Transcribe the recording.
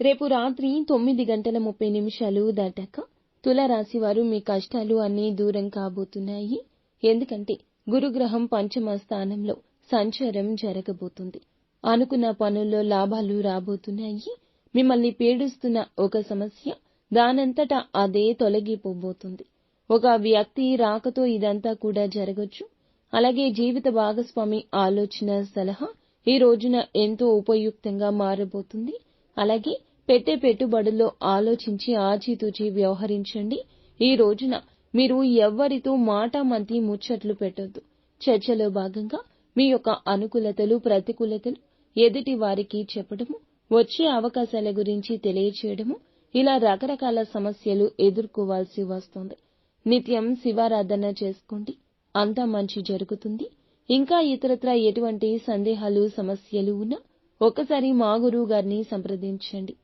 రేపు రాత్రి తొమ్మిది గంటల ముప్పై నిమిషాలు దాటాక తులారాశి వారు మీ కష్టాలు అన్నీ దూరం కాబోతున్నాయి. ఎందుకంటే గురుగ్రహం పంచమ స్థానంలో సంచారం జరగబోతుంది. అనుకున్న పనుల్లో లాభాలు రాబోతున్నాయి. మిమ్మల్ని పీడిస్తున్న ఒక సమస్య దానంతటా అదే తొలగిపోబోతుంది. ఒక వ్యక్తి రాకతో ఇదంతా కూడా జరగచ్చు. అలాగే జీవిత భాగస్వామి ఆలోచన సలహా ఈ రోజున ఎంతో ఉపయుక్తంగా మారబోతుంది. అలాగే పెట్టే పెట్టుబడుల్లో ఆలోచించి ఆచితూచి వ్యవహరించండి. ఈ రోజున మీరు ఎవ్వరితో మాటామంతి ముచ్చట్లు పెట్టొద్దు. చర్చలో భాగంగా మీ యొక్క అనుకూలతలు ప్రతికూలతలు ఎదుటి వారికి చెప్పడము వచ్చే అవకాశాల గురించి తెలియచేయడము ఇలా రకరకాల సమస్యలు ఎదుర్కోవాల్సి వస్తుంది. నిత్యం శివారాధన చేసుకోండి. అంతా మంచి జరుగుతుంది. ఇంకా ఇతరత్ర ఎటువంటి సందేహాలు సమస్యలు ఉన్నా ఒక్కసారి మా గురువు గారిని సంప్రదించండి.